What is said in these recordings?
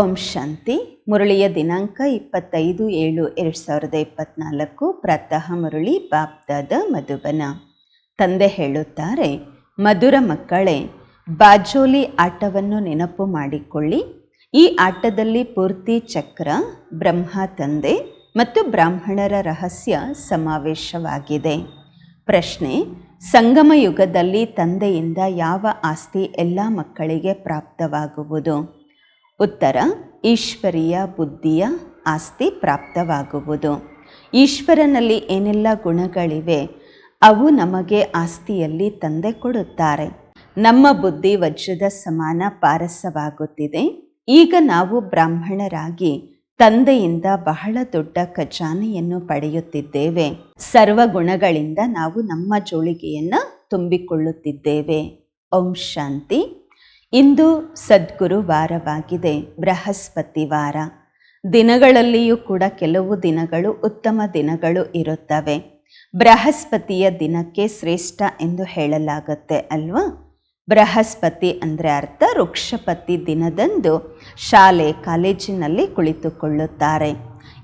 ಓಂ ಶಾಂತಿ. ಮುರಳಿಯ ದಿನಾಂಕ ಇಪ್ಪತ್ತೈದು ಏಳು ಎರಡು ಸಾವಿರದ ಇಪ್ಪತ್ನಾಲ್ಕು. ಪ್ರಾತಃ ಮುರಳಿ ಬಾಪ್ದಾದ ಮಧುಬನ. ತಂದೆ ಹೇಳುತ್ತಾರೆ, ಮಧುರ ಮಕ್ಕಳೇ, ಬಾಜೋಲಿ ಆಟವನ್ನು ನೆನಪು ಮಾಡಿಕೊಳ್ಳಿ. ಈ ಆಟದಲ್ಲಿ ಪೂರ್ತಿ ಚಕ್ರ, ಬ್ರಹ್ಮ ತಂದೆ ಮತ್ತು ಬ್ರಾಹ್ಮಣರ ರಹಸ್ಯ ಸಮಾವೇಶವಾಗಿದೆ. ಪ್ರಶ್ನೆ, ಸಂಗಮ ಯುಗದಲ್ಲಿ ತಂದೆಯಿಂದ ಯಾವ ಆಸ್ತಿ ಎಲ್ಲ ಮಕ್ಕಳಿಗೆ ಪ್ರಾಪ್ತವಾಗುವುದು? ಉತ್ತರ, ಈಶ್ವರೀಯ ಬುದ್ಧಿಯ ಆಸ್ತಿ ಪ್ರಾಪ್ತವಾಗುವುದು. ಈಶ್ವರನಲ್ಲಿ ಏನೆಲ್ಲ ಗುಣಗಳಿವೆ, ಅವು ನಮಗೆ ಆಸ್ತಿಯಲ್ಲಿ ತಂದೆ ಕೊಡುತ್ತಾರೆ. ನಮ್ಮ ಬುದ್ಧಿ ವಜ್ರದ ಸಮಾನ ಪಾರಸವಾಗುತ್ತಿದೆ. ಈಗ ನಾವು ಬ್ರಾಹ್ಮಣರಾಗಿ ತಂದೆಯಿಂದ ಬಹಳ ದೊಡ್ಡ ಖಜಾನೆಯನ್ನು ಪಡೆಯುತ್ತಿದ್ದೇವೆ. ಸರ್ವ ಗುಣಗಳಿಂದ ನಾವು ನಮ್ಮ ಜೋಳಿಗೆಯನ್ನು ತುಂಬಿಕೊಳ್ಳುತ್ತಿದ್ದೇವೆ. ಓಂ ಶಾಂತಿ. ಇಂದು ಸದ್ಗುರು ವಾರವಾಗಿದೆ, ಬೃಹಸ್ಪತಿ ವಾರ. ದಿನಗಳಲ್ಲಿಯೂ ಕೂಡ ಕೆಲವು ದಿನಗಳು ಉತ್ತಮ ದಿನಗಳು ಇರುತ್ತವೆ. ಬೃಹಸ್ಪತಿಯ ದಿನಕ್ಕೆ ಶ್ರೇಷ್ಠ ಎಂದು ಹೇಳಲಾಗುತ್ತೆ ಅಲ್ವಾ? ಬೃಹಸ್ಪತಿ ಅಂದರೆ ಅರ್ಥ ವೃಕ್ಷಪತಿ ದಿನದಂದು ಶಾಲೆ, ಕಾಲೇಜಿನಲ್ಲಿ ಕುಳಿತುಕೊಳ್ಳುತ್ತಾರೆ.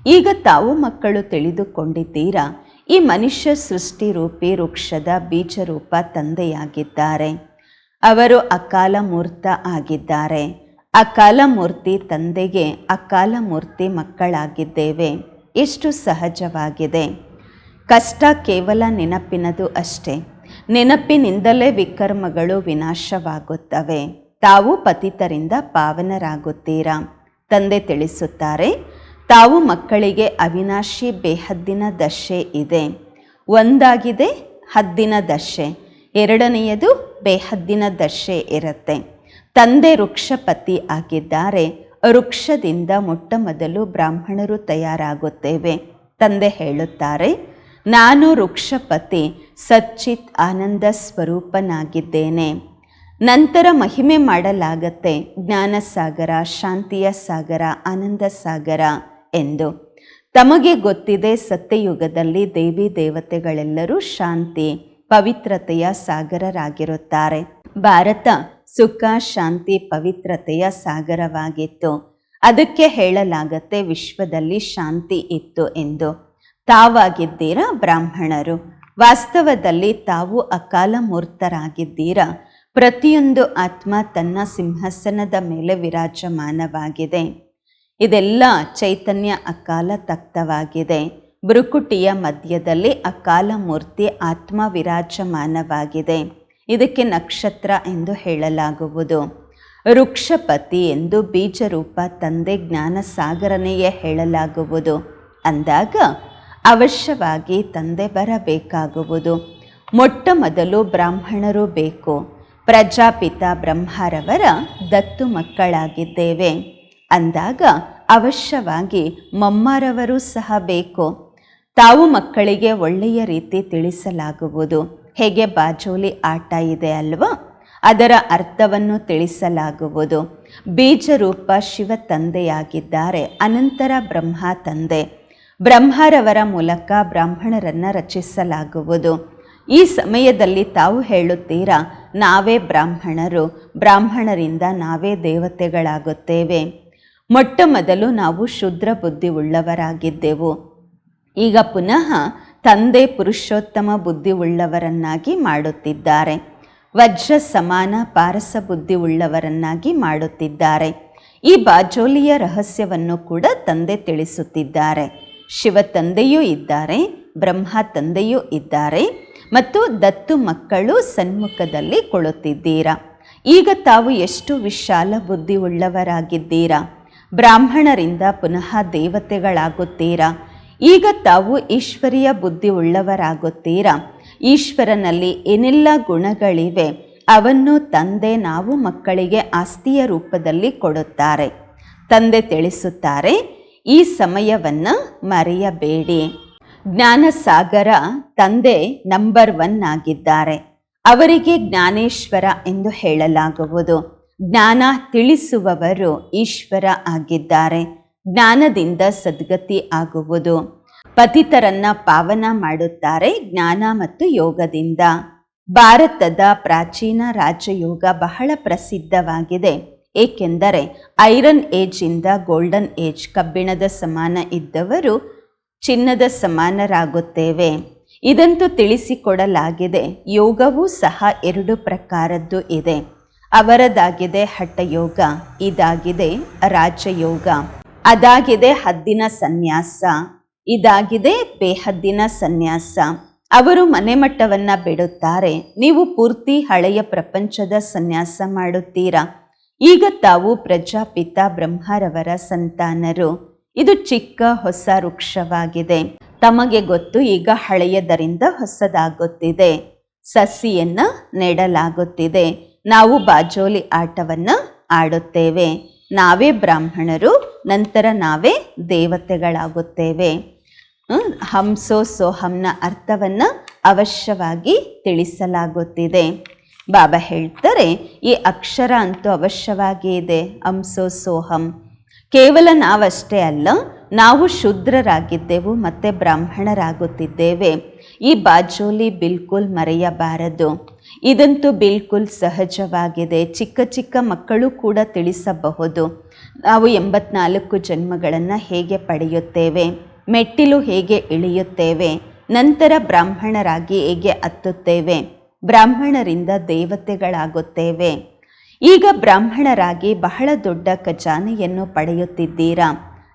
ಈಗ ತಾವು ಮಕ್ಕಳು ತಿಳಿದುಕೊಂಡಿದ್ದೀರಾ? ಈ ಮನುಷ್ಯ ಸೃಷ್ಟಿ ರೂಪಿ ವೃಕ್ಷದ ಬೀಜರೂಪ ತಂದೆಯಾಗಿದ್ದಾರೆ. ಅವರು ಅಕಾಲ ಮೂರ್ತ ಆಗಿದ್ದಾರೆ. ಅಕಾಲ ಮೂರ್ತಿ ತಂದೆಗೆ ಅಕಾಲ ಮೂರ್ತಿ ಮಕ್ಕಳಾಗಿದ್ದೇವೆ. ಎಷ್ಟು ಸಹಜವಾಗಿದೆ. ಕಷ್ಟ ಕೇವಲ ನೆನಪಿನದು ಅಷ್ಟೇ. ನೆನಪಿನಿಂದಲೇ ವಿಕರ್ಮಗಳು ವಿನಾಶವಾಗುತ್ತವೆ. ತಾವು ಪತಿತರಿಂದ ಪಾವನರಾಗುತ್ತೀರಾ? ತಂದೆ ತಿಳಿಸುತ್ತಾರೆ, ತಾವು ಮಕ್ಕಳಿಗೆ ಅವಿನಾಶಿ ಬೇಹದ್ದಿನ ದಶೆ ಇದೆ. ಒಂದಾಗಿದೆ ಹದ್ದಿನ ದಶೆ. ಎರಡನೆಯದು ಬೇಹದ್ದಿನ ದಶೆ ಇರುತ್ತೆ. ತಂದೆ ವೃಕ್ಷಪತಿ ಆಗಿದ್ದಾರೆ. ವೃಕ್ಷದಿಂದ ಮೊಟ್ಟ ಮೊದಲು ಬ್ರಾಹ್ಮಣರು ತಯಾರಾಗುತ್ತೇವೆ. ತಂದೆ ಹೇಳುತ್ತಾರೆ, ನಾನು ವೃಕ್ಷಪತಿ ಸಚ್ಚಿತ್ ಆನಂದ ಸ್ವರೂಪನಾಗಿದ್ದೇನೆ. ನಂತರ ಮಹಿಮೆ ಮಾಡಲಾಗತ್ತೆ. ಜ್ಞಾನ ಸಾಗರ ಶಾಂತಿಯ ಸಾಗರ, ಆನಂದ ಸಾಗರ ಎಂದು. ತಮಗೆ ಗೊತ್ತಿದೆ ಸತ್ಯಯುಗದಲ್ಲಿ ದೇವಿ ದೇವತೆಗಳೆಲ್ಲರೂ ಶಾಂತಿ ಪವಿತ್ರತೆಯ ಸಾಗರರಾಗಿರುತ್ತಾರೆ. ಭಾರತ ಸುಖ, ಶಾಂತಿ, ಪವಿತ್ರತೆಯ ಸಾಗರವಾಗಿತ್ತು. ಅದಕ್ಕೆ ಹೇಳಲಾಗತ್ತೆ ವಿಶ್ವದಲ್ಲಿ ಶಾಂತಿ ಇತ್ತು ಎಂದು. ತಾವಾಗಿದ್ದೀರಾ ಬ್ರಾಹ್ಮಣರು? ವಾಸ್ತವದಲ್ಲಿ ತಾವು ಅಕಾಲ ಮೂರ್ತರಾಗಿದ್ದೀರಾ? ಪ್ರತಿಯೊಂದು ಆತ್ಮ ತನ್ನ ಸಿಂಹಾಸನದ ಮೇಲೆ ವಿರಾಜಮಾನವಾಗಿದೆ. ಇದೆಲ್ಲ ಚೈತನ್ಯ ಅಕಾಲ ತಕ್ತವಾಗಿದೆ ಬೃಕುಟಿಯ ಮಧ್ಯದಲ್ಲಿ ಅಕಾಲ ಮೂರ್ತಿ ಆತ್ಮ ವಿರಾಜಮಾನವಾಗಿದೆ ಇದಕ್ಕೆ ನಕ್ಷತ್ರ ಎಂದು ಹೇಳಲಾಗುವುದು. ವೃಕ್ಷಪತಿ ಎಂದು ಬೀಜರೂಪ ತಂದೆ ಜ್ಞಾನ ಸಾಗರನೆಯೇ ಹೇಳಲಾಗುವುದು. ಅಂದಾಗ ಅವಶ್ಯವಾಗಿ ತಂದೆ ಬರಬೇಕಾಗುವುದು. ಮೊಟ್ಟ ಮೊದಲು ಬ್ರಾಹ್ಮಣರು ಬೇಕು. ಪ್ರಜಾಪಿತ ಬ್ರಹ್ಮರವರ ದತ್ತು ಮಕ್ಕಳಾಗಿದ್ದೇವೆ. ಅಂದಾಗ ಅವಶ್ಯವಾಗಿ ಮೊಮ್ಮರವರು ಸಹ ಬೇಕು. ತಾವು ಮಕ್ಕಳಿಗೆ ಒಳ್ಳೆಯ ರೀತಿ ತಿಳಿಸಲಾಗುವುದು. ಹೇಗೆ ಬಾಜೋಲಿ ಆಟ ಇದೆ ಅಲ್ವಾ? ಅದರ ಅರ್ಥವನ್ನು ತಿಳಿಸಲಾಗುವುದು. ಬೀಜರೂಪ ಶಿವ ತಂದೆಯಾಗಿದ್ದಾರೆ. ಅನಂತರ ಬ್ರಹ್ಮ ತಂದೆ. ಬ್ರಹ್ಮರವರ ಮೂಲಕ ಬ್ರಾಹ್ಮಣರನ್ನು ರಚಿಸಲಾಗುವುದು. ಈ ಸಮಯದಲ್ಲಿ ತಾವು ಹೇಳುತ್ತೀರಾ, ನಾವೇ ಬ್ರಾಹ್ಮಣರು. ಬ್ರಾಹ್ಮಣರಿಂದ ನಾವೇ ದೇವತೆಗಳಾಗುತ್ತೇವೆ. ಮೊಟ್ಟ ಮೊದಲು ನಾವು ಶುದ್ರ ಬುದ್ಧಿ ಉಳ್ಳವರಾಗಿದ್ದೆವು ಈಗ ಪುನಃ ತಂದೆ ಪುರುಷೋತ್ತಮ ಬುದ್ಧಿ ಉಳ್ಳವರನ್ನಾಗಿ ಮಾಡುತ್ತಿದ್ದಾರೆ. ವಜ್ರ ಸಮಾನ ಪಾರಸ ಬುದ್ಧಿ ಉಳ್ಳವರನ್ನಾಗಿ ಮಾಡುತ್ತಿದ್ದಾರೆ. ಈ ಬಾಜೋಲಿಯ ರಹಸ್ಯವನ್ನು ಕೂಡ ತಂದೆ ತಿಳಿಸುತ್ತಿದ್ದಾರೆ. ಶಿವ ತಂದೆಯೂ ಇದ್ದಾರೆ, ಬ್ರಹ್ಮ ತಂದೆಯೂ ಇದ್ದಾರೆ ಮತ್ತು ದತ್ತು ಮಕ್ಕಳು ಸನ್ಮುಖದಲ್ಲಿ ಕೊಳುತ್ತಿದ್ದೀರಾ? ಈಗ ತಾವು ಎಷ್ಟು ವಿಶಾಲ ಬುದ್ಧಿ ಉಳ್ಳವರಾಗಿದ್ದೀರಾ ಬ್ರಾಹ್ಮಣರಿಂದ ಪುನಃ ದೇವತೆಗಳಾಗುತ್ತೀರಾ? ಈಗ ತಾವು ಈಶ್ವರಿಯ ಬುದ್ಧಿ ಉಳ್ಳವರಾಗುತ್ತೀರಾ ಈಶ್ವರನಲ್ಲಿ ಏನೆಲ್ಲ ಗುಣಗಳಿವೆ? ಅವನ್ನು ತಂದೆ ನಾವು ಮಕ್ಕಳಿಗೆ ಆಸ್ತಿಯ ರೂಪದಲ್ಲಿ ಕೊಡುತ್ತಾರೆ. ತಂದೆ ತಿಳಿಸುತ್ತಾರೆ, ಈ ಸಮಯವನ್ನು ಮರೆಯಬೇಡಿ. ಜ್ಞಾನಸಾಗರ ತಂದೆ ನಂಬರ್ ಒನ್ ಆಗಿದ್ದಾರೆ. ಅವರಿಗೆ ಜ್ಞಾನೇಶ್ವರ ಎಂದು ಹೇಳಲಾಗುವುದು. ಜ್ಞಾನ ತಿಳಿಸುವವರು ಈಶ್ವರ ಆಗಿದ್ದಾರೆ. ಜ್ಞಾನದಿಂದ ಸದ್ಗತಿ ಆಗುವುದು. ಪತಿತರನ್ನ ಪಾವನ ಮಾಡುತ್ತಾರೆ ಜ್ಞಾನ ಮತ್ತು ಯೋಗದಿಂದ. ಭಾರತದ ಪ್ರಾಚೀನ ರಾಜಯೋಗ ಬಹಳ ಪ್ರಸಿದ್ಧವಾಗಿದೆ. ಏಕೆಂದರೆ ಐರನ್ ಏಜಿಂದ ಗೋಲ್ಡನ್ ಏಜ್ ಕಬ್ಬಿಣದ ಸಮಾನ ಇದ್ದವರು ಚಿನ್ನದ ಸಮಾನರಾಗುತ್ತೇವೆ. ಇದಂತೂ ತಿಳಿಸಿಕೊಡಲಾಗಿದೆ, ಯೋಗವೂ ಸಹ ಎರಡು ಪ್ರಕಾರದ್ದು ಇದೆ. ಅವರದಾಗಿದೆ ಹಠಯೋಗ, ಇದಾಗಿದೆ ರಾಜಯೋಗ. ಅದಾಗಿದೆ ಹದ್ದಿನ ಸನ್ಯಾಸ, ಇದಾಗಿದೆ ಬೇಹದ್ದಿನ ಸನ್ಯಾಸ. ಅವರು ಮನೆಮಟ್ಟವನ್ನು ಬಿಡುತ್ತಾರೆ. ನೀವು ಪೂರ್ತಿ ಹಳೆಯ ಪ್ರಪಂಚದ ಸನ್ಯಾಸ ಮಾಡುತ್ತೀರಾ? ಈಗ ತಾವು ಪ್ರಜಾಪಿತ ಬ್ರಹ್ಮರವರ ಸಂತಾನರು. ಇದು ಚಿಕ್ಕ ಹೊಸ ವೃಕ್ಷವಾಗಿದೆ. ತಮಗೆ ಗೊತ್ತು ಈಗ ಹಳೆಯದರಿಂದ ಹೊಸದಾಗುತ್ತಿದೆ. ಸಸಿಯನ್ನು ನೆಡಲಾಗುತ್ತಿದೆ. ನಾವು ಬಾಜೋಲಿ ಆಟವನ್ನು ಆಡುತ್ತೇವೆ. ನಾವೇ ಬ್ರಾಹ್ಮಣರು ನಂತರ ನಾವೇ ದೇವತೆಗಳಾಗುತ್ತೇವೆ. ಹಂಸೋ ಸೋಹಂನ ಅರ್ಥವನ್ನು ಅವಶ್ಯವಾಗಿ ತಿಳಿಸಲಾಗುತ್ತಿದೆ. ಬಾಬಾ ಹೇಳ್ತಾರೆ, ಈ ಅಕ್ಷರ ಅಂತೂ ಅವಶ್ಯವಾಗಿ ಇದೆ, ಹಂಸೋ ಸೋಹಂ. ಕೇವಲ ನಾವಷ್ಟೇ ಅಲ್ಲ, ನಾವು ಶೂದ್ರರಾಗಿದ್ದೆವು, ಮತ್ತು ಬ್ರಾಹ್ಮಣರಾಗುತ್ತಿದ್ದೇವೆ. ಈ ಬಾಜೋಲಿ ಬಿಲ್ಕುಲ್ ಮರೆಯಬಾರದು. ಇದಂತೂ ಬಿಲ್ಕುಲ್ ಸಹಜವಾಗಿದೆ, ಚಿಕ್ಕ ಚಿಕ್ಕ ಮಕ್ಕಳು ಕೂಡ ತಿಳಿಸಬಹುದು. ನಾವು ಎಂಬತ್ನಾಲ್ಕು ಜನ್ಮಗಳನ್ನು ಹೇಗೆ ಪಡೆಯುತ್ತೇವೆ, ಮೆಟ್ಟಿಲು ಹೇಗೆ ಇಳಿಯುತ್ತೇವೆ, ನಂತರ ಬ್ರಾಹ್ಮಣರಾಗಿ ಹೇಗೆ ಹತ್ತುತ್ತೇವೆ, ಬ್ರಾಹ್ಮಣರಿಂದ ದೇವತೆಗಳಾಗುತ್ತೇವೆ. ಈಗ ಬ್ರಾಹ್ಮಣರಾಗಿ ಬಹಳ ದೊಡ್ಡ ಖಜಾನೆಯನ್ನು ಪಡೆಯುತ್ತಿದ್ದೀರಾ,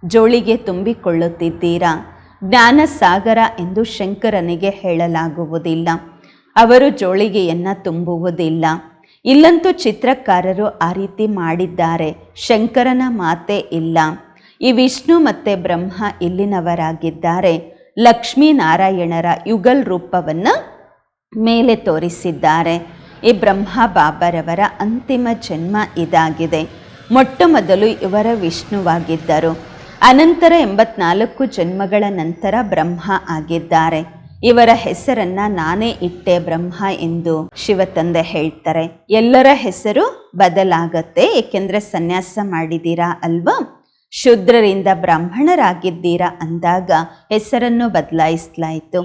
ಜೋಳಿಗೆ ತುಂಬಿಕೊಳ್ಳುತ್ತಿದ್ದೀರಾ ಜ್ಞಾನ ಸಾಗರ ಎಂದು ಶಂಕರನಿಗೆ ಹೇಳಲಾಗುವುದಿಲ್ಲ. ಅವರು ಜೋಳಿಗೆಯನ್ನು ತುಂಬುವುದಿಲ್ಲ. ಇಲ್ಲಂತೂ ಚಿತ್ರಕಾರರು ಆ ರೀತಿ ಮಾಡಿದ್ದಾರೆ. ಶಂಕರನ ಮಾತೇ ಇಲ್ಲ. ಈ ವಿಷ್ಣು ಮತ್ತೆ ಬ್ರಹ್ಮ ಇಲ್ಲಿನವರಾಗಿದ್ದಾರೆ. ಲಕ್ಷ್ಮೀನಾರಾಯಣರ ಯುಗಲ್ ರೂಪವನ್ನು ಮೇಲೆ ತೋರಿಸಿದ್ದಾರೆ. ಈ ಬ್ರಹ್ಮ ಬಾಬರವರ ಅಂತಿಮ ಜನ್ಮ ಇದಾಗಿದೆ. ಮೊಟ್ಟ ಮೊದಲು ಇವರ ವಿಷ್ಣುವಾಗಿದ್ದರು. ಅನಂತರ ಎಂಬತ್ನಾಲ್ಕು ಜನ್ಮಗಳ ನಂತರ ಬ್ರಹ್ಮ ಆಗಿದ್ದಾರೆ. ಇವರ ಹೆಸರನ್ನ ನಾನೇ ಇಟ್ಟೆ ಬ್ರಹ್ಮ ಎಂದು ಶಿವತಂದೆ ಹೇಳ್ತಾರೆ. ಎಲ್ಲರ ಹೆಸರು ಬದಲಾಗತ್ತೆ ಏಕೆಂದ್ರೆ ಸನ್ಯಾಸ ಮಾಡಿದ್ದೀರಾ ಅಲ್ವಾ? ಶೂದ್ರರಿಂದ ಬ್ರಾಹ್ಮಣರಾಗಿದ್ದೀರಾ ಅಂದಾಗ ಹೆಸರನ್ನು ಬದಲಾಯಿಸ್ಲಾಯಿತು.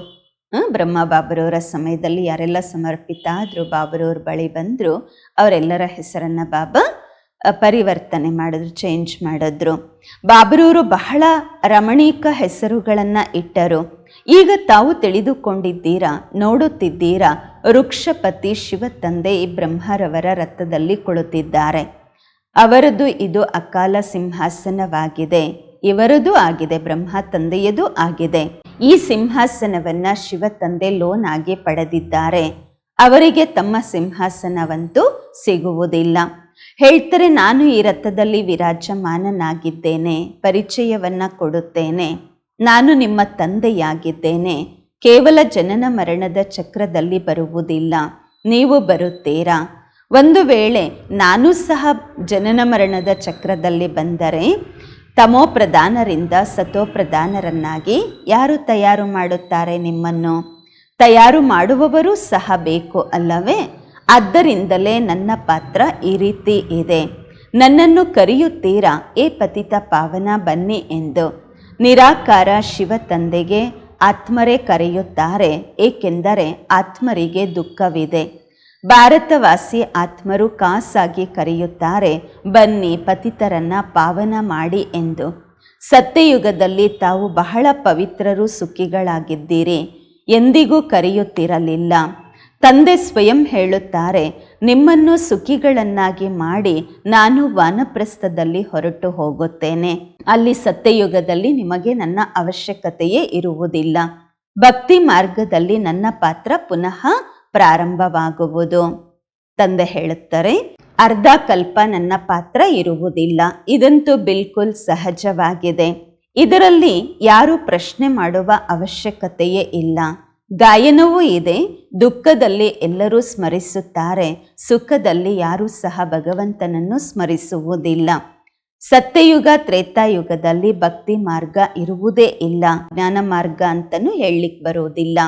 ಹ್ಮ್, ಬ್ರಹ್ಮ ಬಾಬರವರ ಸಮಯದಲ್ಲಿ ಯಾರೆಲ್ಲ ಸಮರ್ಪಿತ ಆದ್ರು ಬಾಬರವ್ರ ಬಳಿ ಬಂದ್ರು ಅವರೆಲ್ಲರ ಹೆಸರನ್ನ ಬಾಬಾ ಪರಿವರ್ತನೆ ಮಾಡಿದ್ರು ಚೇಂಜ್ ಮಾಡಿದ್ರು. ಬಾಬರವರು ಬಹಳ ರಮಣೀಕ ಹೆಸರುಗಳನ್ನು ಇಟ್ಟರು. ಈಗ ತಾವು ತಿಳಿದುಕೊಂಡಿದ್ದೀರಾ, ನೋಡುತ್ತಿದ್ದೀರಾ, ವೃಕ್ಷಪತಿ ಶಿವ ತಂದೆ ಬ್ರಹ್ಮರವರ ರಥದಲ್ಲಿ ಕುಳಿತಿದ್ದಾರೆ. ಅವರದು ಇದು ಅಕಾಲ ಸಿಂಹಾಸನವಾಗಿದೆ. ಇವರದು ಆಗಿದೆ, ಬ್ರಹ್ಮ ತಂದೆಯದು ಆಗಿದೆ. ಈ ಸಿಂಹಾಸನವನ್ನ ಶಿವ ತಂದೆ ಲೋನ್ ಆಗಿ ಪಡೆದಿದ್ದಾರೆ. ಅವರಿಗೆ ತಮ್ಮ ಸಿಂಹಾಸನವಂತೂ ಸಿಗುವುದಿಲ್ಲ. ಹೇಳ್ತಾರೆ, ನಾನು ಈ ರಥದಲ್ಲಿ ವಿರಾಜಮಾನನಾಗಿದ್ದೇನೆ, ಪರಿಚಯವನ್ನ ಕೊಡುತ್ತೇನೆ. ನಾನು ನಿಮ್ಮ ತಂದೆಯಾಗಿದ್ದೇನೆ. ಕೇವಲ ಜನನ ಮರಣದ ಚಕ್ರದಲ್ಲಿ ಬರುವುದಿಲ್ಲ. ನೀವು ಬರುತ್ತೀರಾ? ಒಂದು ವೇಳೆ ನಾನು ಸಹ ಜನನ ಮರಣದ ಚಕ್ರದಲ್ಲಿ ಬಂದರೆ ತಮೋ ಪ್ರಧಾನರಿಂದ ಸತೋ ಪ್ರಧಾನರನ್ನಾಗಿ ಯಾರು ತಯಾರು ಮಾಡುತ್ತಾರೆ ನಿಮ್ಮನ್ನು? ತಯಾರು ಮಾಡುವವರು ಸಹ ಬೇಕು ಅಲ್ಲವೇ? ಆದ್ದರಿಂದಲೇ ನನ್ನ ಪಾತ್ರ ಈ ರೀತಿ ಇದೆ. ನನ್ನನ್ನು ಕರೆಯುತ್ತೀರಾ? ಏ ಪತಿತ ಪಾವನ, ಬನ್ನಿ ಎಂದು. ನಿರಾಕಾರ ಶಿವ ತಂದೆಗೆ ಆತ್ಮರೇ ಕರೆಯುತ್ತಾರೆ, ಏಕೆಂದರೆ ಆತ್ಮರಿಗೆ ದುಃಖವಿದೆ. ಭಾರತವಾಸಿ ಆತ್ಮರು ಕಾಸಾಗಿ ಕರೆಯುತ್ತಾರೆ, ಬನ್ನಿ ಪತಿತರನ್ನ ಪಾವನ ಮಾಡಿ ಎಂದು. ಸತ್ಯಯುಗದಲ್ಲಿ ತಾವು ಬಹಳ ಪವಿತ್ರರು, ಸುಖಿಗಳಾಗಿದ್ದೀರಿ, ಎಂದಿಗೂ ಕರೆಯುತ್ತಿರಲಿಲ್ಲ. ತಂದೆ ಸ್ವಯಂ ಹೇಳುತ್ತಾರೆ ನಿಮ್ಮನ್ನು ಸುಖಿಗಳನ್ನಾಗಿ ಮಾಡಿ ನಾನು ವಾನಪ್ರಸ್ಥದಲ್ಲಿ ಹೊರಟು ಹೋಗುತ್ತೇನೆ. ಅಲ್ಲಿ ಸತ್ಯಯುಗದಲ್ಲಿ ನಿಮಗೆ ನನ್ನ ಅವಶ್ಯಕತೆಯೇ ಇರುವುದಿಲ್ಲ. ಭಕ್ತಿ ಮಾರ್ಗದಲ್ಲಿ ನನ್ನ ಪಾತ್ರ ಪುನಃ ಪ್ರಾರಂಭವಾಗುವುದು. ತಂದೆ ಹೇಳುತ್ತಾರೆ, ಅರ್ಧ ಕಲ್ಪ ನನ್ನ ಪಾತ್ರ ಇರುವುದಿಲ್ಲ. ಇದಂತೂ ಬಿಲ್ಕುಲ್ ಸಹಜವಾಗಿದೆ. ಇದರಲ್ಲಿ ಯಾರು ಪ್ರಶ್ನೆ ಮಾಡುವ ಅವಶ್ಯಕತೆಯೇ ಇಲ್ಲ. ಗಾಯನವೂ ಇದೆ. ದುಃಖದಲ್ಲಿ ಎಲ್ಲರೂ ಸ್ಮರಿಸುತ್ತಾರೆ. ಸುಖದಲ್ಲಿ ಯಾರೂ ಸಹ ಭಗವಂತನನ್ನು ಸ್ಮರಿಸುವುದಿಲ್ಲ. ಸತ್ಯಯುಗ, ತ್ರೇತಾಯುಗದಲ್ಲಿ ಭಕ್ತಿ ಮಾರ್ಗ ಇರುವುದೇ ಇಲ್ಲ. ಜ್ಞಾನ ಮಾರ್ಗ ಅಂತಲೂ ಹೇಳಲಿಕ್ಕೆ ಬರುವುದಿಲ್ಲ.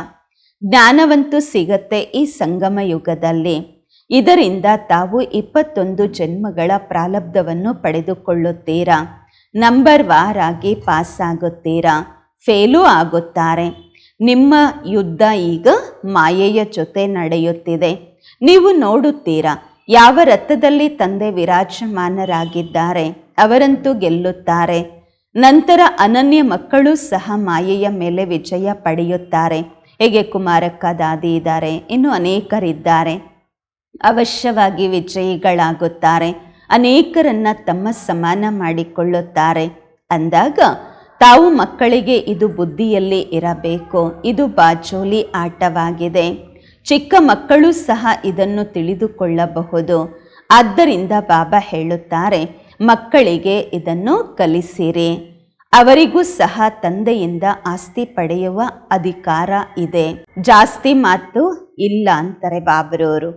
ಜ್ಞಾನವಂತೂ ಸಿಗತ್ತೆ ಈ ಸಂಗಮ ಯುಗದಲ್ಲಿ. ಇದರಿಂದ ತಾವು ಇಪ್ಪತ್ತೊಂದು ಜನ್ಮಗಳ ಪ್ರಾಲಬ್ಧವನ್ನು ಪಡೆದುಕೊಳ್ಳುತ್ತೀರಾ? ನಂಬರ್ ವಾರ್ ಆಗಿ ಪಾಸ್ ಆಗುತ್ತೀರಾ ಫೇಲೂ ಆಗುತ್ತಾರೆ. ನಿಮ್ಮ ಯುದ್ಧ ಈಗ ಮಾಯೆಯ ಜೊತೆ ನಡೆಯುತ್ತಿದೆ. ನೀವು ನೋಡುತ್ತೀರಾ, ಯಾವ ರಥದಲ್ಲಿ ತಂದೆ ವಿರಾಜಮಾನರಾಗಿದ್ದಾರೆ, ಅವರಂತೂ ಗೆಲ್ಲುತ್ತಾರೆ. ನಂತರ ಅನನ್ಯ ಮಕ್ಕಳು ಸಹ ಮಾಯೆಯ ಮೇಲೆ ವಿಜಯ ಪಡೆಯುತ್ತಾರೆ. ಹೇಗೆ ಕುಮಾರಕ್ಕ ದಾದಿ ಇದ್ದಾರೆ, ಇನ್ನು ಅನೇಕರಿದ್ದಾರೆ. ಅವಶ್ಯವಾಗಿ ವಿಜಯಿಗಳಾಗುತ್ತಾರೆ. ಅನೇಕರನ್ನ ತಮ್ಮ ಸಮಾನ ಮಾಡಿಕೊಳ್ಳುತ್ತಾರೆ. ಅಂದಾಗ ತಾವು ಮಕ್ಕಳಿಗೆ ಇದು ಬುದ್ಧಿಯಲ್ಲಿ ಇರಬೇಕು. ಇದು ಬಾಜೋಲಿ ಆಟವಾಗಿದೆ. ಚಿಕ್ಕ ಮಕ್ಕಳು ಸಹ ಇದನ್ನು ತಿಳಿದುಕೊಳ್ಳಬಹುದು. ಆದ್ದರಿಂದ ಬಾಬಾ ಹೇಳುತ್ತಾರೆ, ಮಕ್ಕಳಿಗೆ ಇದನ್ನು ಕಲಿಸಿರಿ. ಅವರಿಗೂ ಸಹ ತಂದೆಯಿಂದ ಆಸ್ತಿ ಪಡೆಯುವ ಅಧಿಕಾರ ಇದೆ. ಜಾಸ್ತಿ ಮಾತು ಇಲ್ಲ ಅಂತಾರೆ ಬಾಬರವರು.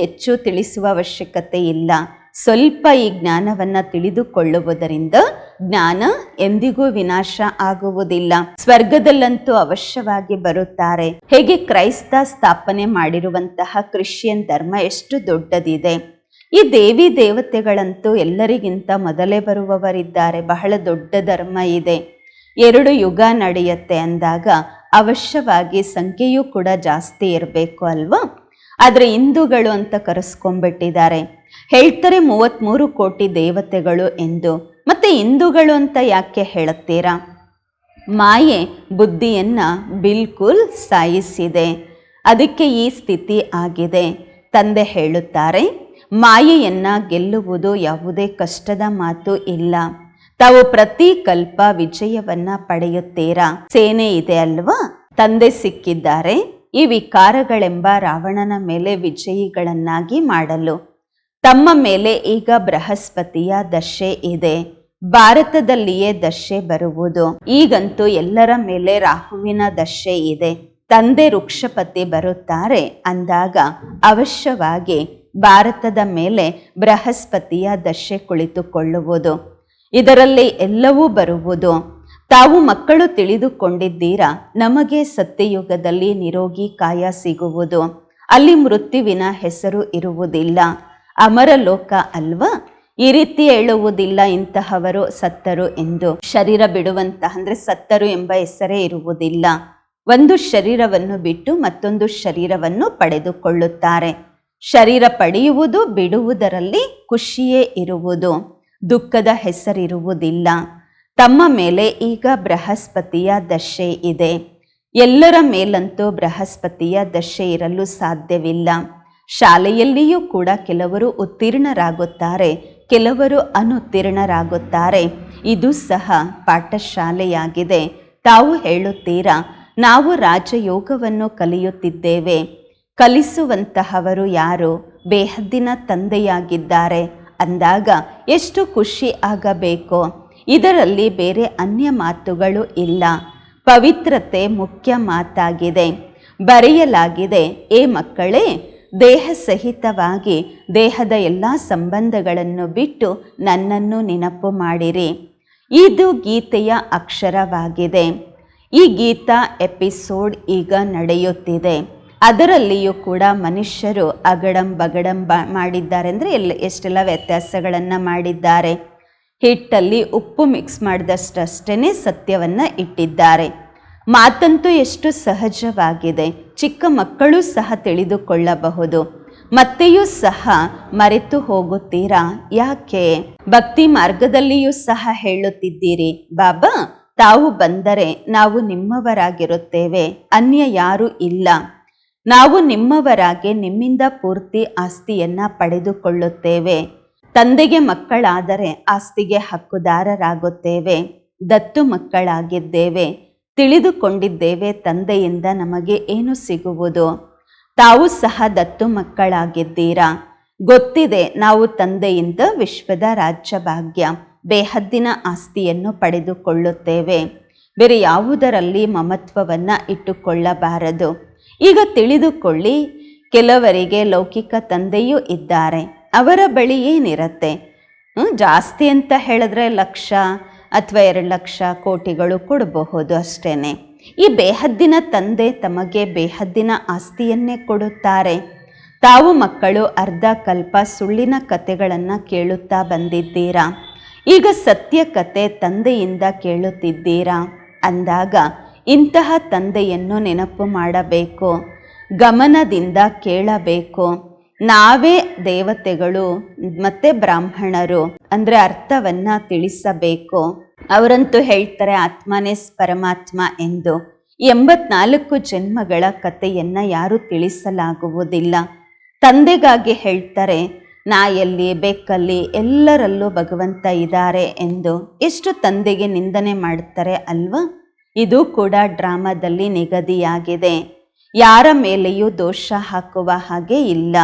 ಹೆಚ್ಚು ತಿಳಿಸುವ ಅವಶ್ಯಕತೆ ಇಲ್ಲ. ಸ್ವಲ್ಪ ಈ ಜ್ಞಾನವನ್ನು ತಿಳಿದುಕೊಳ್ಳುವುದರಿಂದ ಜ್ಞಾನ ಎಂದಿಗೂ ವಿನಾಶ ಆಗುವುದಿಲ್ಲ. ಸ್ವರ್ಗದಲ್ಲಂತೂ ಅವಶ್ಯವಾಗಿ ಬರುತ್ತಾರೆ. ಹೇಗೆ ಕ್ರೈಸ್ತ ಸ್ಥಾಪನೆ ಮಾಡಿರುವಂತಹ ಕ್ರಿಶ್ಚಿಯನ್ ಧರ್ಮ ಎಷ್ಟು ದೊಡ್ಡದಿದೆ. ಈ ದೇವಿ ದೇವತೆಗಳಂತೂ ಎಲ್ಲರಿಗಿಂತ ಮೊದಲೇ ಬರುವವರಿದ್ದಾರೆ. ಬಹಳ ದೊಡ್ಡ ಧರ್ಮ ಇದೆ. ಎರಡು ಯುಗ ನಡೆಯುತ್ತೆ ಅಂದಾಗ ಅವಶ್ಯವಾಗಿ ಸಂಖ್ಯೆಯೂ ಕೂಡ ಜಾಸ್ತಿ ಇರಬೇಕು ಅಲ್ವಾ. ಆದರೆ ಹಿಂದೂಗಳು ಅಂತ ಕರೆಸ್ಕೊಂಡ್ಬಿಟ್ಟಿದ್ದಾರೆ. ಹೇಳ್ತಾರೆ ಮೂವತ್ತ್ಮೂರು ಕೋಟಿ ದೇವತೆಗಳು ಎಂದು. ಮತ್ತೆ ಹಿಂದೂಗಳು ಅಂತ ಯಾಕೆ ಹೇಳುತ್ತೀರಾ? ಮಾಯೆ ಬುದ್ಧಿಯನ್ನು ಬಿಲ್ಕುಲ್ ಸಾಯಿಸಿದೆ. ಅದಕ್ಕೆ ಈ ಸ್ಥಿತಿ ಆಗಿದೆ. ತಂದೆ ಹೇಳುತ್ತಾರೆ, ಮಾಯೆಯನ್ನ ಗೆಲ್ಲುವುದು ಯಾವುದೇ ಕಷ್ಟದ ಮಾತು ಇಲ್ಲ. ತಾವು ಪ್ರತಿ ಕಲ್ಪ ವಿಜಯವನ್ನ ಪಡೆಯುತ್ತೀರಾ? ಸೇನೆ ಇದೆ ಅಲ್ವಾ? ತಂದೆ ಸಿಕ್ಕಿದ್ದಾರೆ. ಈ ವಿಕಾರಗಳೆಂಬ ರಾವಣನ ಮೇಲೆ ವಿಜಯಿಗಳನ್ನಾಗಿ ಮಾಡಲು. ತಮ್ಮ ಮೇಲೆ ಈಗ ಬೃಹಸ್ಪತಿಯ ದಶೆ ಇದೆ. ಭಾರತದಲ್ಲಿಯೇ ದಶೆ ಬರುವುದು. ಈಗಂತೂ ಎಲ್ಲರ ಮೇಲೆ ರಾಹುವಿನ ದಶೆ ಇದೆ. ತಂದೆ ವೃಕ್ಷಪತಿ ಬರುತ್ತಾರೆ ಅಂದಾಗ ಅವಶ್ಯವಾಗಿ ಭಾರತದ ಮೇಲೆ ಬೃಹಸ್ಪತಿಯ ದಶೆ ಕುಳಿತುಕೊಳ್ಳುವುದು. ಇದರಲ್ಲಿ ಎಲ್ಲವೂ ಬರುವುದು. ತಾವು ಮಕ್ಕಳು ತಿಳಿದುಕೊಂಡಿದ್ದೀರಾ? ನಮಗೆ ಸತ್ಯಯುಗದಲ್ಲಿ ನಿರೋಗಿ ಕಾಯ ಸಿಗುವುದು. ಅಲ್ಲಿ ಮೃತ್ಯುವಿನ ಹೆಸರು ಇರುವುದಿಲ್ಲ. ಅಮರ ಲೋಕ ಅಲ್ವಾ? ಈ ರೀತಿ ಹೇಳುವುದಿಲ್ಲ ಇಂತಹವರು ಸತ್ತರು ಎಂದು. ಶರೀರ ಬಿಡುವಂತಹ ಅಂದ್ರೆ ಸತ್ತರು ಎಂಬ ಹೆಸರೇ ಇರುವುದಿಲ್ಲ. ಒಂದು ಶರೀರವನ್ನು ಬಿಟ್ಟು ಮತ್ತೊಂದು ಶರೀರವನ್ನು ಪಡೆದುಕೊಳ್ಳುತ್ತಾರೆ. ಶರೀರ ಪಡೆಯುವುದು, ಬಿಡುವುದರಲ್ಲಿ ಖುಷಿಯೇ ಇರುವುದು. ದುಃಖದ ಹೆಸರಿರುವುದಿಲ್ಲ. ತಮ್ಮ ಮೇಲೆ ಈಗ ಬೃಹಸ್ಪತಿಯ ದಶೆ ಇದೆ. ಎಲ್ಲರ ಮೇಲಂತೂ ಬೃಹಸ್ಪತಿಯ ದಶೆ ಇರಲು ಸಾಧ್ಯವಿಲ್ಲ. ಶಾಲೆಯಲ್ಲಿಯೂ ಕೂಡ ಕೆಲವರು ಉತ್ತೀರ್ಣರಾಗುತ್ತಾರೆ. ಕೆಲವರು ಅನುತ್ತೀರ್ಣರಾಗುತ್ತಾರೆ. ಇದು ಸಹ ಪಾಠಶಾಲೆಯಾಗಿದೆ. ತಾವು ಹೇಳುತ್ತೀರಾ, ನಾವು ರಾಜಯೋಗವನ್ನು ಕಲಿಯುತ್ತಿದ್ದೇವೆ. ಕಲಿಸುವಂತಹವರು ಯಾರು? ಬೇಹದ್ದಿನ ತಂದೆಯಾಗಿದ್ದಾರೆ. ಅಂದಾಗ ಎಷ್ಟು ಖುಷಿ ಆಗಬೇಕು? ಇದರಲ್ಲಿ ಬೇರೆ ಅನ್ಯ ಮಾತುಗಳು ಇಲ್ಲ. ಪವಿತ್ರತೆ ಮುಖ್ಯ ಮಾತಾಗಿದೆ. ಬರೆಯಲಾಗಿದೆ, ಏ ಮಕ್ಕಳೇ ದೇಹ ಸಹಿತವಾಗಿ ದೇಹದ ಎಲ್ಲ ಸಂಬಂಧಗಳನ್ನು ಬಿಟ್ಟು ನನ್ನನ್ನು ನೆನಪು ಮಾಡಿರಿ. ಇದು ಗೀತೆಯ ಅಕ್ಷರವಾಗಿದೆ. ಈ ಗೀತಾ ಎಪಿಸೋಡ್ ಈಗ ನಡೆಯುತ್ತಿದೆ. ಅದರಲ್ಲಿಯೂ ಕೂಡ ಮನುಷ್ಯರು ಅಗಡಂ ಬಗಡಂ ಮಾಡಿದ್ದಾರೆ ಅಂದರೆ ಎಲ್ಲ ಎಷ್ಟೆಲ್ಲ ವ್ಯತ್ಯಾಸಗಳನ್ನು ಮಾಡಿದ್ದಾರೆ. ಹಿಟ್ಟಲ್ಲಿ ಉಪ್ಪು ಮಿಕ್ಸ್ ಮಾಡಿದಷ್ಟಷ್ಟೇ ಸತ್ಯವನ್ನು ಇಟ್ಟಿದ್ದಾರೆ. ಮಾತಂತೂ ಎಷ್ಟು ಸಹಜವಾಗಿದೆ. ಚಿಕ್ಕ ಮಕ್ಕಳು ಸಹ ತಿಳಿದುಕೊಳ್ಳಬಹುದು. ಮತ್ತೆಯೂ ಸಹ ಮರೆತು ಹೋಗುತ್ತೀರಾ? ಯಾಕೆ? ಭಕ್ತಿ ಮಾರ್ಗದಲ್ಲಿಯೂ ಸಹ ಹೇಳುತ್ತಿದ್ದೀರಿ. ಬಾಬಾ, ತಾವು ಬಂದರೆ ನಾವು ನಿಮ್ಮವರಾಗಿರುತ್ತೇವೆ. ಅನ್ಯ ಯಾರೂ ಇಲ್ಲ. ನಾವು ನಿಮ್ಮವರಾಗೆ ನಿಮ್ಮಿಂದ ಪೂರ್ತಿ ಆಸ್ತಿಯನ್ನ ಪಡೆದುಕೊಳ್ಳುತ್ತೇವೆ. ತಂದೆಗೆ ಮಕ್ಕಳಾದರೆ ಆಸ್ತಿಗೆ ಹಕ್ಕುದಾರರಾಗುತ್ತೇವೆ. ದತ್ತು ಮಕ್ಕಳಾಗಿದ್ದೇವೆ. ತಿಳಿದುಕೊಂಡಿದ್ದೇವೆ ತಂದೆಯಿಂದ ನಮಗೆ ಏನು ಸಿಗುವುದು? ತಾವು ಸಹ ದತ್ತು ಮಕ್ಕಳಾಗಿದ್ದೀರಾ? ಗೊತ್ತಿದೆ, ನಾವು ತಂದೆಯಿಂದ ವಿಶ್ವದ ರಾಜ್ಯ ಭಾಗ್ಯ ಬೇಹದ್ದಿನ ಆಸ್ತಿಯನ್ನು ಪಡೆದುಕೊಳ್ಳುತ್ತೇವೆ. ಬೇರೆ ಯಾವುದರಲ್ಲಿ ಮಮತ್ವವನ್ನು ಇಟ್ಟುಕೊಳ್ಳಬಾರದು. ಈಗ ತಿಳಿದುಕೊಳ್ಳಿ, ಕೆಲವರಿಗೆ ಲೌಕಿಕ ತಂದೆಯೂ ಇದ್ದಾರೆ. ಅವರ ಬಳಿ ಏನಿರತ್ತೆ? ಜಾಸ್ತಿ ಅಂತ ಹೇಳಿದ್ರೆ ಲಕ್ಷ ಅಥವಾ ಎರಡು ಲಕ್ಷ ಕೋಟಿಗಳು ಕೊಡಬಹುದು ಅಷ್ಟೇ ಈ ಬೇಹದ್ದಿನ ತಂದೆ ತಮಗೆ ಬೇಹದ್ದಿನ ಆಸ್ತಿಯನ್ನೇ ಕೊಡುತ್ತಾರೆ. ತಾವು ಮಕ್ಕಳು ಅರ್ಧ ಕಲ್ಪ ಸುಳ್ಳಿನ ಕತೆಗಳನ್ನು ಕೇಳುತ್ತಾ ಬಂದಿದ್ದೀರಾ? ಈಗ ಸತ್ಯ ಕತೆ ತಂದೆಯಿಂದ ಕೇಳುತ್ತಿದ್ದೀರಾ? ಅಂದಾಗ ಇಂತಹ ತಂದೆಯನ್ನು ನೆನಪು ಮಾಡಬೇಕು, ಗಮನದಿಂದ ಕೇಳಬೇಕು ನಾವೇ ದೇವತೆಗಳು, ಮತ್ತೆ ಬ್ರಾಹ್ಮಣರು, ಅಂದ್ರೆ ಅರ್ಥವನ್ನ ತಿಳಿಸಬೇಕು. ಅವರಂತೂ ಹೇಳ್ತಾರೆ, ಆತ್ಮನೇ ಪರಮಾತ್ಮ ಎಂದು. ಎಂಬತ್ನಾಲ್ಕು ಜನ್ಮಗಳ ಕಥೆಯನ್ನ ಯಾರು ತಿಳಿಸಲಾಗುವುದಿಲ್ಲ. ತಂದೆಗಾಗಿ ಹೇಳ್ತಾರೆ, ನಾಯಲ್ಲಿ, ಬೆಕ್ಕಲ್ಲಿ ಎಲ್ಲರಲ್ಲೂ ಭಗವಂತ ಇದ್ದಾರೆ ಎಂದು. ಎಷ್ಟು ತಂದೆಗೆ ನಿಂದನೆ ಮಾಡ್ತಾರೆ ಅಲ್ವಾ? ಇದು ಕೂಡ ಡ್ರಾಮಾದಲ್ಲಿ ನಿಗದಿಯಾಗಿದೆ. ಯಾರ ಮೇಲೆಯೂ ದೋಷ ಹಾಕುವ ಹಾಗೆ ಇಲ್ಲ.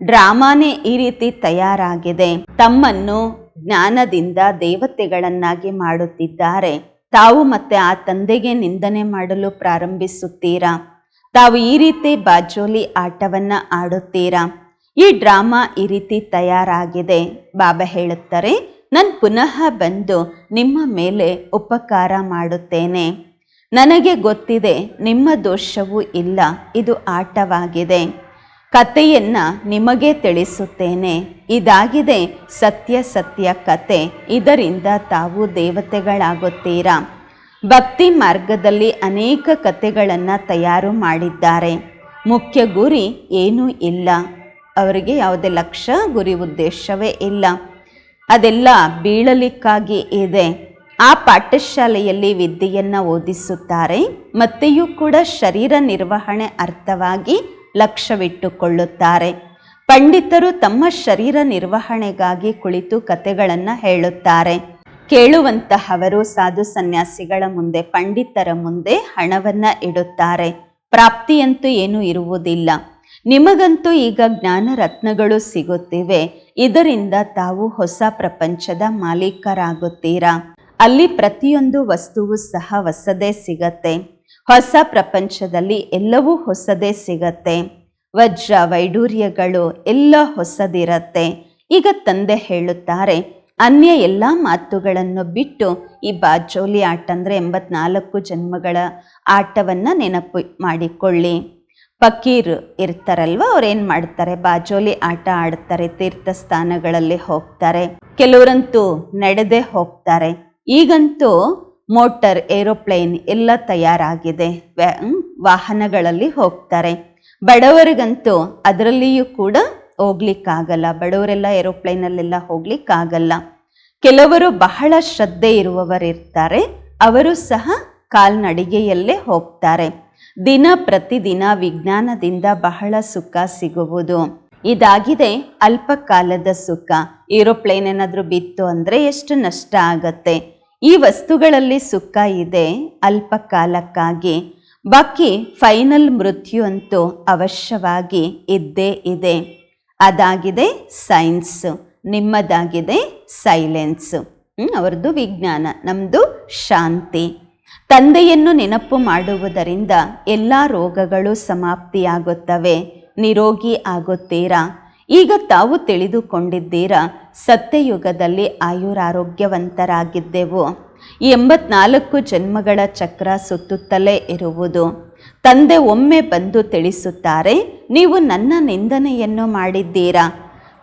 ಡ್ರಾಮಾನೇ ಈ ರೀತಿ ತಯಾರಾಗಿದೆ. ತಮ್ಮನ್ನು ಜ್ಞಾನದಿಂದ ದೇವತೆಗಳನ್ನಾಗಿ ಮಾಡುತ್ತಿದ್ದಾರೆ. ತಾವು ಮತ್ತೆ ಆ ತಂದೆಗೆ ನಿಂದನೆ ಮಾಡಲು ಪ್ರಾರಂಭಿಸುತ್ತೀರಾ? ತಾವು ಈ ರೀತಿ ಬಾಜೋಲಿ ಆಟವನ್ನ ಆಡುತ್ತೀರಾ? ಈ ಡ್ರಾಮಾ ಈ ರೀತಿ ತಯಾರಾಗಿದೆ. ಬಾಬಾ ಹೇಳುತ್ತಾರೆ, ನಾನು ಪುನಃ ಬಂದು ನಿಮ್ಮ ಮೇಲೆ ಉಪಕಾರ ಮಾಡುತ್ತೇನೆ. ನನಗೆ ಗೊತ್ತಿದೆ, ನಿಮ್ಮ ದೋಷವೂ ಇಲ್ಲ. ಇದು ಆಟವಾಗಿದೆ. ಕಥೆಯನ್ನ ನಿಮಗೆ ತಿಳಿಸುತ್ತೇನೆ. ಇದಾಗಿದೆ ಸತ್ಯ ಸತ್ಯ ಕತೆ ಇದರಿಂದ ತಾವು ದೇವತೆಗಳಾಗುತ್ತೀರಾ? ಭಕ್ತಿ ಮಾರ್ಗದಲ್ಲಿ ಅನೇಕ ಕಥೆಗಳನ್ನು ತಯಾರು ಮಾಡಿದ್ದಾರೆ. ಮುಖ್ಯ ಗುರಿ ಏನೂ ಇಲ್ಲ. ಅವರಿಗೆ ಯಾವುದೇ ಲಕ್ಷ್ಯ ಗುರಿ ಉದ್ದೇಶವೇ ಇಲ್ಲ. ಅದೆಲ್ಲ ಬೀಳಲಿಕ್ಕಾಗಿ ಇದೆ. ಆ ಪಾಠಶಾಲೆಯಲ್ಲಿ ವಿದ್ಯೆಯನ್ನು ಓದಿಸುತ್ತಾರೆ. ಮತ್ತೆಯೂ ಕೂಡ ಶರೀರ ನಿರ್ವಹಣೆ ಅರ್ಥವಾಗಿ ಲಕ್ಷ್ಯವಿಟ್ಟುಕೊಳ್ಳುತ್ತಾರೆ. ಪಂಡಿತರು ತಮ್ಮ ಶರೀರ ನಿರ್ವಹಣೆಗಾಗಿ ಕುಳಿತು ಕತೆಗಳನ್ನು ಹೇಳುತ್ತಾರೆ. ಕೇಳುವಂತಹವರು ಸಾಧು ಸನ್ಯಾಸಿಗಳ ಮುಂದೆ, ಪಂಡಿತರ ಮುಂದೆ ಹಣವನ್ನ ಇಡುತ್ತಾರೆ. ಪ್ರಾಪ್ತಿಯಂತೂ ಏನೂ ಇರುವುದಿಲ್ಲ. ನಿಮಗಂತೂ ಈಗ ಜ್ಞಾನ ರತ್ನಗಳು ಸಿಗುತ್ತಿವೆ. ಇದರಿಂದ ತಾವು ಹೊಸ ಪ್ರಪಂಚದ ಮಾಲೀಕರಾಗುತ್ತೀರಾ? ಅಲ್ಲಿ ಪ್ರತಿಯೊಂದು ವಸ್ತುವು ಸಹ ಹೊಸದೇ ಸಿಗತ್ತೆ. ಹೊಸ ಪ್ರಪಂಚದಲ್ಲಿ ಎಲ್ಲವೂ ಹೊಸದೇ ಸಿಗತ್ತೆ. ವಜ್ರ ವೈಡೂರ್ಯಗಳು ಎಲ್ಲ ಹೊಸದಿರತ್ತೆ. ಈಗ ತಂದೆ ಹೇಳುತ್ತಾರೆ, ಅನ್ಯ ಎಲ್ಲ ಮಾತುಗಳನ್ನು ಬಿಟ್ಟು ಈ ಬಾಜೋಲಿ ಆಟ ಅಂದರೆ ಎಂಬತ್ನಾಲ್ಕು ಜನ್ಮಗಳ ಆಟವನ್ನು ನೆನಪು ಮಾಡಿಕೊಳ್ಳಿ. ಫಕೀರ್ ಇರ್ತಾರಲ್ವ, ಅವ್ರೇನು ಮಾಡ್ತಾರೆ? ಬಾಜೋಲಿ ಆಟ ಆಡ್ತಾರೆ, ತೀರ್ಥ ಸ್ಥಾನಗಳಲ್ಲಿ ಹೋಗ್ತಾರೆ. ಕೆಲವರಂತೂ ನಡೆದೇ ಹೋಗ್ತಾರೆ. ಈಗಂತೂ ಮೋಟರ್, ಏರೋಪ್ಲೇನ್ ಎಲ್ಲ ತಯಾರಾಗಿದೆ. ವಾಹನಗಳಲ್ಲಿ ಹೋಗ್ತಾರೆ. ಬಡವರಿಗಂತೂ ಅದರಲ್ಲಿಯೂ ಕೂಡ ಹೋಗ್ಲಿಕ್ಕಾಗಲ್ಲ. ಬಡವರೆಲ್ಲ ಏರೋಪ್ಲೇನಲ್ಲೆಲ್ಲ ಹೋಗ್ಲಿಕ್ಕಾಗಲ್ಲ. ಕೆಲವರು ಬಹಳ ಶ್ರದ್ಧೆ ಇರುವವರಿರ್ತಾರೆ. ಅವರು ಸಹ ಕಾಲ್ನಡಿಗೆಯಲ್ಲೇ ಹೋಗ್ತಾರೆ. ದಿನ ಪ್ರತಿದಿನ ವಿಜ್ಞಾನದಿಂದ ಬಹಳ ಸುಖ ಸಿಗುವುದು. ಇದಾಗಿದೆ ಅಲ್ಪಕಾಲದ ಸುಖ. ಏರೋಪ್ಲೇನ್ ಏನಾದರೂ ಬಿತ್ತು ಅಂದರೆ ಎಷ್ಟು ನಷ್ಟ ಆಗತ್ತೆ? ಈ ವಸ್ತುಗಳಲ್ಲಿ ಸುಖ ಇದೆ. ಅಲ್ಪಕಾಲಕ್ಕಾಗಿ ಬಾಕಿ ಫೈನಲ್ ಮೃತ್ಯು ಅಂತೂ ಅವಶ್ಯವಾಗಿ ಇದ್ದೇ ಇದೆ. ಅದಾಗಿದೆ ಸೈನ್ಸ್. ನಿಮ್ಮದಾಗಿದೆ ಸೈಲೆನ್ಸ್. ಅವರದ್ದು ವಿಜ್ಞಾನ ನಮ್ಮದು ಶಾಂತಿ. ತಂದೆಯನ್ನು ನೆನಪು ಮಾಡುವುದರಿಂದ ಎಲ್ಲ ರೋಗಗಳು ಸಮಾಪ್ತಿಯಾಗುತ್ತವೆ. ನಿರೋಗಿ ಆಗುತ್ತೀರಾ? ಈಗ ತಾವು ತಿಳಿದುಕೊಂಡಿದ್ದೀರಾ, ಸತ್ಯಯುಗದಲ್ಲಿ ಆಯುರಾರೋಗ್ಯವಂತರಾಗಿದ್ದೆವು. ಎಂಬತ್ನಾಲ್ಕು ಜನ್ಮಗಳ ಚಕ್ರ ಸುತ್ತುತ್ತಲೇ ಇರುವುದು. ತಂದೆ ಒಮ್ಮೆ ಬಂದು ತಿಳಿಸುತ್ತಾರೆ, ನೀವು ನನ್ನ ನಿಂದನೆಯನ್ನು ಮಾಡಿದ್ದೀರಾ?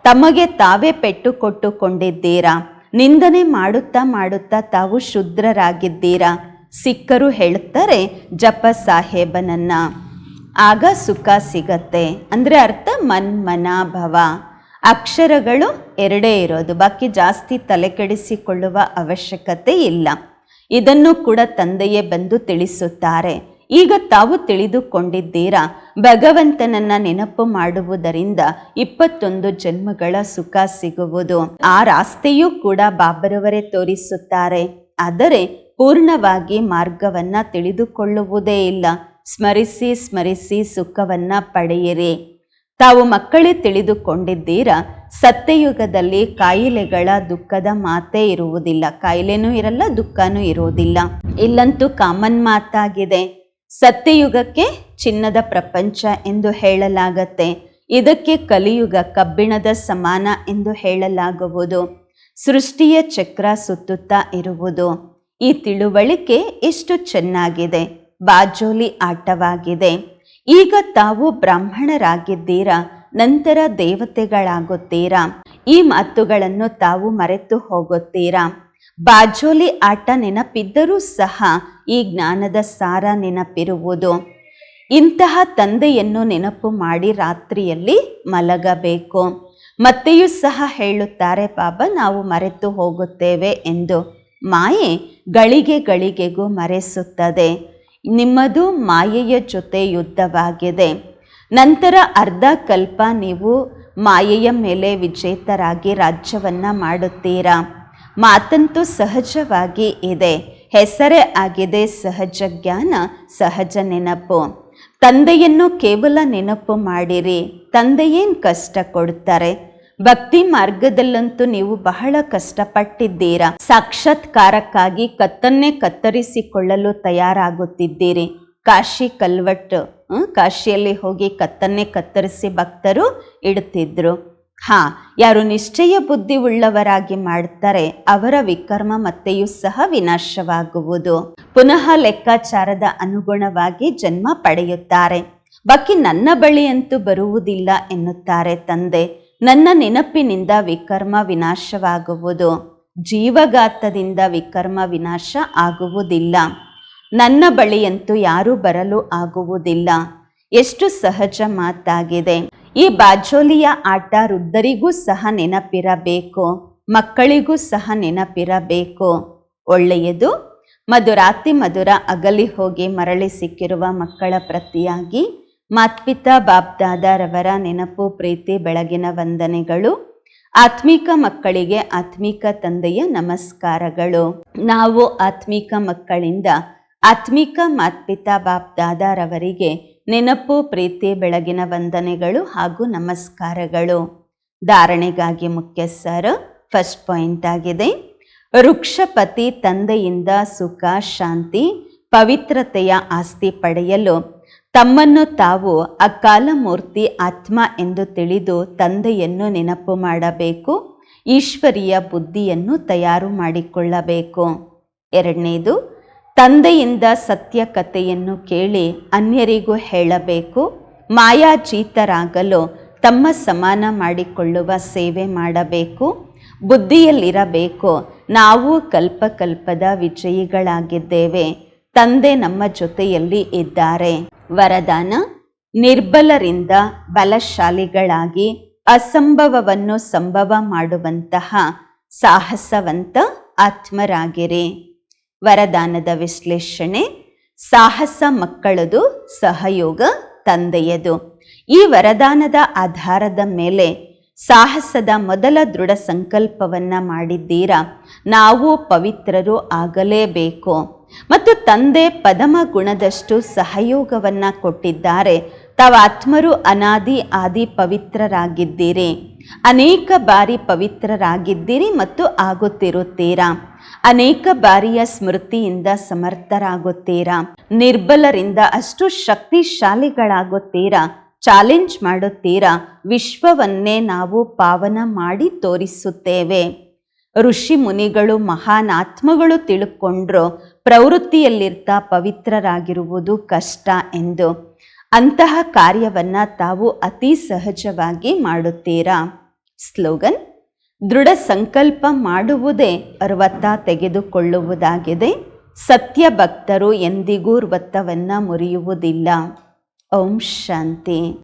ತಮಗೆ ತಾವೇ ಪೆಟ್ಟು ಕೊಟ್ಟುಕೊಂಡಿದ್ದೀರಾ? ನಿಂದನೆ ಮಾಡುತ್ತಾ ಮಾಡುತ್ತಾ ತಾವು ಶುದ್ರರಾಗಿದ್ದೀರಾ? ಸಿಕ್ಕರು ಹೇಳುತ್ತಾರೆ, ಜಪ ಸಾಹೇಬನನ್ನ. ಆಗ ಸುಖ ಸಿಗತ್ತೆ. ಅಂದರೆ ಅರ್ಥ ಮನ್ ಭವ ಅಕ್ಷರಗಳು ಎರಡೇ ಇರೋದು. ಬಾಕಿ ಜಾಸ್ತಿ ತಲೆ ಕೆಡಿಸಿಕೊಳ್ಳುವ ಅವಶ್ಯಕತೆ ಇಲ್ಲ. ಇದನ್ನು ಕೂಡ ತಂದೆಯೇ ಬಂದು ತಿಳಿಸುತ್ತಾರೆ. ಈಗ ತಾವು ತಿಳಿದುಕೊಂಡಿದ್ದೀರಾ? ಭಗವಂತನನ್ನ ನೆನಪು ಮಾಡುವುದರಿಂದ ಇಪ್ಪತ್ತೊಂದು ಜನ್ಮಗಳ ಸುಖ ಸಿಗುವುದು. ಆ ರಾಸ್ತೆಯೂ ಕೂಡ ಬಾಬರವರೇ ತೋರಿಸುತ್ತಾರೆ. ಆದರೆ ಪೂರ್ಣವಾಗಿ ಮಾರ್ಗವನ್ನ ತಿಳಿದುಕೊಳ್ಳುವುದೇ ಇಲ್ಲ. ಸ್ಮರಿಸಿ ಸ್ಮರಿಸಿ ಸುಖವನ್ನು ಪಡೆಯಿರಿ. ತಾವು ಮಕ್ಕಳೇ ತಿಳಿದುಕೊಂಡಿದ್ದೀರಾ, ಸತ್ಯಯುಗದಲ್ಲಿ ಕಾಯಿಲೆಗಳ ದುಃಖದ ಮಾತೇ ಇರುವುದಿಲ್ಲ. ಕಾಯಿಲೆನೂ ಇರಲ್ಲ, ದುಃಖನೂ ಇರುವುದಿಲ್ಲ. ಇಲ್ಲಂತೂ ಕಾಮನ್ ಮಾತಾಗಿದೆ. ಸತ್ಯಯುಗಕ್ಕೆ ಚಿನ್ನದ ಪ್ರಪಂಚ ಎಂದು ಹೇಳಲಾಗತ್ತೆ. ಇದಕ್ಕೆ ಕಲಿಯುಗ ಕಬ್ಬಿಣದ ಸಮಾನ ಎಂದು ಹೇಳಲಾಗುವುದು. ಸೃಷ್ಟಿಯ ಚಕ್ರ ಸುತ್ತುತ್ತಾ ಇರುವುದು. ಈ ತಿಳುವಳಿಕೆ ಎಷ್ಟು ಚೆನ್ನಾಗಿದೆ. ಬಾಜೋಲಿ ಆಟವಾಗಿದೆ. ಈಗ ತಾವು ಬ್ರಾಹ್ಮಣರಾಗಿದ್ದೀರಾ? ನಂತರ ದೇವತೆಗಳಾಗುತ್ತೀರಾ? ಈ ಮಾತುಗಳನ್ನು ತಾವು ಮರೆತು ಹೋಗುತ್ತೀರಾ? ಬಾಜೋಲಿ ಆಟ ನೆನಪಿದ್ದರೂ ಸಹ ಈ ಜ್ಞಾನದ ಸಾರ ನೆನಪಿರುವುದು. ಇಂತಹ ತಂದೆಯನ್ನು ನೆನಪು ಮಾಡಿ ರಾತ್ರಿಯಲ್ಲಿ ಮಲಗಬೇಕು. ಮತ್ತೆಯೂ ಸಹ ಹೇಳುತ್ತಾರೆ, ಬಾಬಾ, ನಾವು ಮರೆತು ಹೋಗುತ್ತೇವೆ ಎಂದು. ಮಾಯೆ ಗಳಿಗೆ ಗಳಿಗೆಗೂ ಮರೆಸುತ್ತದೆ. ನಿಮ್ಮದು ಮಾಯೆಯ ಜೊತೆ ಯುದ್ಧವಾಗಿದೆ. ನಂತರ ಅರ್ಧ ಕಲ್ಪ ನೀವು ಮಾಯೆಯ ಮೇಲೆ ವಿಜೇತರಾಗಿ ರಾಜ್ಯವನ್ನು ಮಾಡುತ್ತೀರಾ? ಮಾತಂತೂ ಸಹಜವಾಗಿ ಇದೆ. ಹೆಸರೇ ಆಗಿದೆ ಸಹಜ ಜ್ಞಾನ, ಸಹಜ ನೆನಪು. ತಂದೆಯನ್ನು ಕೇವಲ ನೆನಪು ಮಾಡಿರಿ. ತಂದೆಯೇನು ಕಷ್ಟ ಕೊಡ್ತಾರೆ? ಭಕ್ತಿ ಮಾರ್ಗದಲ್ಲಂತೂ ನೀವು ಬಹಳ ಕಷ್ಟಪಟ್ಟಿದ್ದೀರಾ. ಸಾಕ್ಷಾತ್ಕಾರಕ್ಕಾಗಿ ಕತ್ತನ್ನೇ ಕತ್ತರಿಸಿಕೊಳ್ಳಲು ತಯಾರಾಗುತ್ತಿದ್ದೀರಿ. ಕಾಶಿ ಕಲ್ವಟ್ಟು ಕಾಶಿಯಲ್ಲಿ ಹೋಗಿ ಕತ್ತನ್ನೇ ಕತ್ತರಿಸಿ ಭಕ್ತರು ಇಡುತ್ತಿದ್ರು ಹಾ, ಯಾರು ನಿಶ್ಚಯ ಬುದ್ಧಿ ಉಳ್ಳವರಾಗಿ ಮಾಡ್ತಾರೆ, ಅವರ ವಿಕರ್ಮ ಮತ್ತೆಯೂ ಸಹ ವಿನಾಶವಾಗುವುದು. ಪುನಃ ಲೆಕ್ಕಾಚಾರದ ಅನುಗುಣವಾಗಿ ಜನ್ಮ ಪಡೆಯುತ್ತಾರೆ. ಬಾಕಿ ನನ್ನ ಬಳಿಯಂತೂ ಬರುವುದಿಲ್ಲ ಎನ್ನುತ್ತಾರೆ ತಂದೆ. ನನ್ನ ನೆನಪಿನಿಂದ ವಿಕರ್ಮ ವಿನಾಶವಾಗುವುದು. ಜೀವಘಾತದಿಂದ ವಿಕರ್ಮ ವಿನಾಶ ಆಗುವುದಿಲ್ಲ. ನನ್ನ ಬಳಿಯಂತೂ ಯಾರೂ ಬರಲು ಆಗುವುದಿಲ್ಲ. ಎಷ್ಟು ಸಹಜ ಮಾತಾಗಿದೆ. ಈ ಬಾಜೋಲಿಯ ಆಟ ವೃದ್ಧರಿಗೂ ಸಹ ನೆನಪಿರಬೇಕು. ಮಕ್ಕಳಿಗೂ ಸಹ ನೆನಪಿರಬೇಕು. ಒಳ್ಳೆಯದು. ಮಧುರಾತಿ ಮಧುರ ಅಗಲಿ ಹೋಗಿ ಮರಳಿ ಸಿಕ್ಕಿರುವ ಮಕ್ಕಳ ಪ್ರತಿಯಾಗಿ ಮಾತ್ಪಿತಾ ಬಾಬ್ದಾದಾರವರ ನೆನಪು, ಪ್ರೀತಿ, ಬೆಳಗಿನ ವಂದನೆಗಳು. ಆತ್ಮಿಕ ಮಕ್ಕಳಿಗೆ ಆತ್ಮಿಕ ತಂದೆಯ ನಮಸ್ಕಾರಗಳು. ನಾವು ಆತ್ಮಿಕ ಮಕ್ಕಳಿಂದ ಆತ್ಮಿಕ ಮಾತ್ಪಿತಾ ಬಾಬ್ದಾದಾರವರಿಗೆ ನೆನಪು, ಪ್ರೀತಿ, ಬೆಳಗಿನ ವಂದನೆಗಳು ಹಾಗೂ ನಮಸ್ಕಾರಗಳು. ಧಾರಣೆಗಾಗಿ ಮುಖ್ಯ ಸರ್ ಫಸ್ಟ್ ಪಾಯಿಂಟ್ ಆಗಿದೆ. ವೃಕ್ಷಪತಿ ತಂದೆಯಿಂದ ಸುಖ, ಶಾಂತಿ, ಪವಿತ್ರತೆಯ ಆಸ್ತಿ ಪಡೆಯಲು ತಮ್ಮನ್ನು ತಾವು ಅಕಾಲಮೂರ್ತಿ ಆತ್ಮ ಎಂದು ತಿಳಿದು ತಂದೆಯನ್ನು ನೆನಪು ಮಾಡಬೇಕು, ಈಶ್ವರಿಯ ಬುದ್ಧಿಯನ್ನು ತಯಾರು ಮಾಡಿಕೊಳ್ಳಬೇಕು. ಎರಡನೇದು, ತಂದೆಯಿಂದ ಸತ್ಯ ಕಥೆಯನ್ನು ಕೇಳಿ ಅನ್ಯರಿಗೂ ಹೇಳಬೇಕು, ಮಾಯಾಜೀತರಾಗಲು ತಮ್ಮ ಸಮಾನ ಮಾಡಿಕೊಳ್ಳುವ ಸೇವೆ ಮಾಡಬೇಕು, ಬುದ್ಧಿಯಲ್ಲಿರಬೇಕು, ನಾವು ಕಲ್ಪಕಲ್ಪದ ವಿಜಯಿಗಳಾಗಿದ್ದೇವೆ, ತಂದೆ ನಮ್ಮ ಜೊತೆಯಲ್ಲಿ ಇದ್ದಾರೆ. ವರದಾನ ನಿರ್ಬಲರಿಂದ ಬಲಶಾಲಿಗಳಾಗಿ ಅಸಂಭವವನ್ನು ಸಂಭವ ಮಾಡುವಂತಹ ಸಾಹಸವಂತ ಆತ್ಮರಾಗಿರಿ. ವರದಾನದ ವಿಶ್ಲೇಷಣೆ, ಸಾಹಸ ಮಕ್ಕಳದು ಸಹಯೋಗ ತಂದೆಯದು. ಈ ವರದಾನದ ಆಧಾರದ ಮೇಲೆ ಸಾಹಸದ ಮೊದಲ ದೃಢ ಸಂಕಲ್ಪವನ್ನು ಮಾಡಿದ್ದೀರಾ? ನಾವು ಪವಿತ್ರರು ಆಗಲೇಬೇಕು. ಮತ್ತು ತಂದೆ ಪದಮ ಗುಣದಷ್ಟು ಸಹಯೋಗವನ್ನ ಕೊಟ್ಟಿದ್ದಾರೆ. ತಾವು ಆತ್ಮರು ಅನಾದಿ ಆದಿ ಪವಿತ್ರರಾಗಿದ್ದೀರಿ. ಅನೇಕ ಬಾರಿ ಪವಿತ್ರರಾಗಿದ್ದೀರಿ ಮತ್ತು ಆಗುತ್ತಿರುತ್ತೀರಾ. ಅನೇಕ ಬಾರಿಯ ಸ್ಮೃತಿಯಿಂದ ಸಮರ್ಥರಾಗುತ್ತೀರಾ. ನಿರ್ಬಲರಿಂದ ಅಷ್ಟು ಶಕ್ತಿಶಾಲಿಗಳಾಗುತ್ತೀರಾ. ಚಾಲೆಂಜ್ ಮಾಡುತ್ತೀರಾ. ವಿಶ್ವವನ್ನೇ ನಾವು ಪಾವನ ಮಾಡಿ ತೋರಿಸುತ್ತೇವೆ. ಋಷಿ ಮುನಿಗಳು ಮಹಾನ್ ಆತ್ಮಗಳು ತಿಳ್ಕೊಂಡ್ರು. ಪ್ರವೃತ್ತಿಯಲ್ಲಿರ್ತಾ ಪವಿತ್ರರಾಗಿರುವುದು ಕಷ್ಟ ಎಂದು ಅಂತಹ ಕಾರ್ಯವನ್ನು ತಾವು ಅತಿ ಸಹಜವಾಗಿ ಮಾಡುತ್ತೀರಾ? ಸ್ಲೋಗನ್, ದೃಢ ಸಂಕಲ್ಪ ಮಾಡುವುದೇ ಪರ್ವತ ತೆಗೆದುಕೊಳ್ಳುವುದಾಗಿದೆ. ಸತ್ಯ ಭಕ್ತರು ಎಂದಿಗೂ ವೃತ್ತವನ್ನು ಮುರಿಯುವುದಿಲ್ಲ. ಓಂ ಶಾಂತಿ.